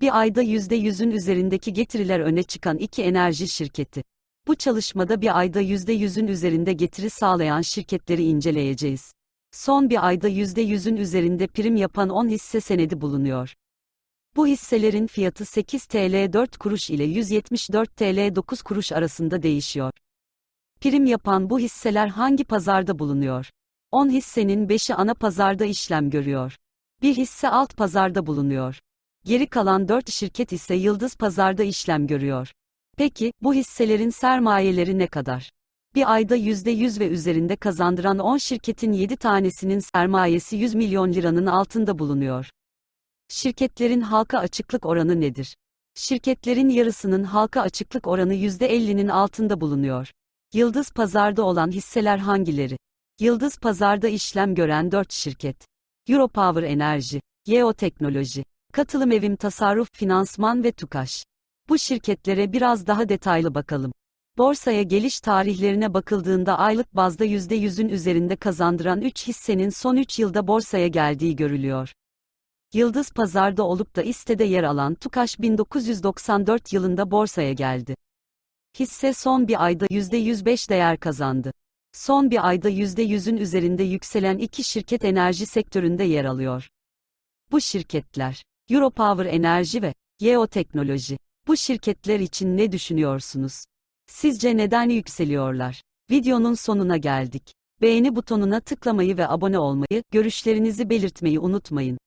Bir ayda %100'ün üzerindeki getiriler öne çıkan iki enerji şirketi. Bu çalışmada bir ayda %100'ün üzerinde getiri sağlayan şirketleri inceleyeceğiz. Son bir ayda %100'ün üzerinde prim yapan 10 hisse senedi bulunuyor. Bu hisselerin fiyatı 8 TL 4 kuruş ile 174 TL 9 kuruş arasında değişiyor. Prim yapan bu hisseler hangi pazarda bulunuyor? 10 hissenin 5'i ana pazarda işlem görüyor. Bir hisse alt pazarda bulunuyor. Geri kalan 4 şirket ise yıldız pazarda işlem görüyor. Peki, bu hisselerin sermayeleri ne kadar? Bir ayda %100 ve üzerinde kazandıran 10 şirketin 7 tanesinin sermayesi 100 milyon liranın altında bulunuyor. Şirketlerin halka açıklık oranı nedir? Şirketlerin yarısının halka açıklık oranı %50'nin altında bulunuyor. Yıldız pazarda olan hisseler hangileri? Yıldız pazarda işlem gören 4 şirket. Europower Enerji, Yeo Teknoloji, Katılım Evim Tasarruf Finansman ve TUKAŞ. Bu şirketlere biraz daha detaylı bakalım. Borsaya geliş tarihlerine bakıldığında aylık bazda %100'ün üzerinde kazandıran 3 hissenin son 3 yılda borsaya geldiği görülüyor. Yıldız pazarda olup da istede yer alan TUKAŞ 1994 yılında borsaya geldi. Hisse son bir ayda %105 değer kazandı. Son bir ayda %100'ün üzerinde yükselen iki şirket enerji sektöründe yer alıyor. Bu şirketler, Europower Enerji ve Yeo Teknoloji. Bu şirketler için ne düşünüyorsunuz? Sizce neden yükseliyorlar? Videonun sonuna geldik. Beğeni butonuna tıklamayı ve abone olmayı, görüşlerinizi belirtmeyi unutmayın.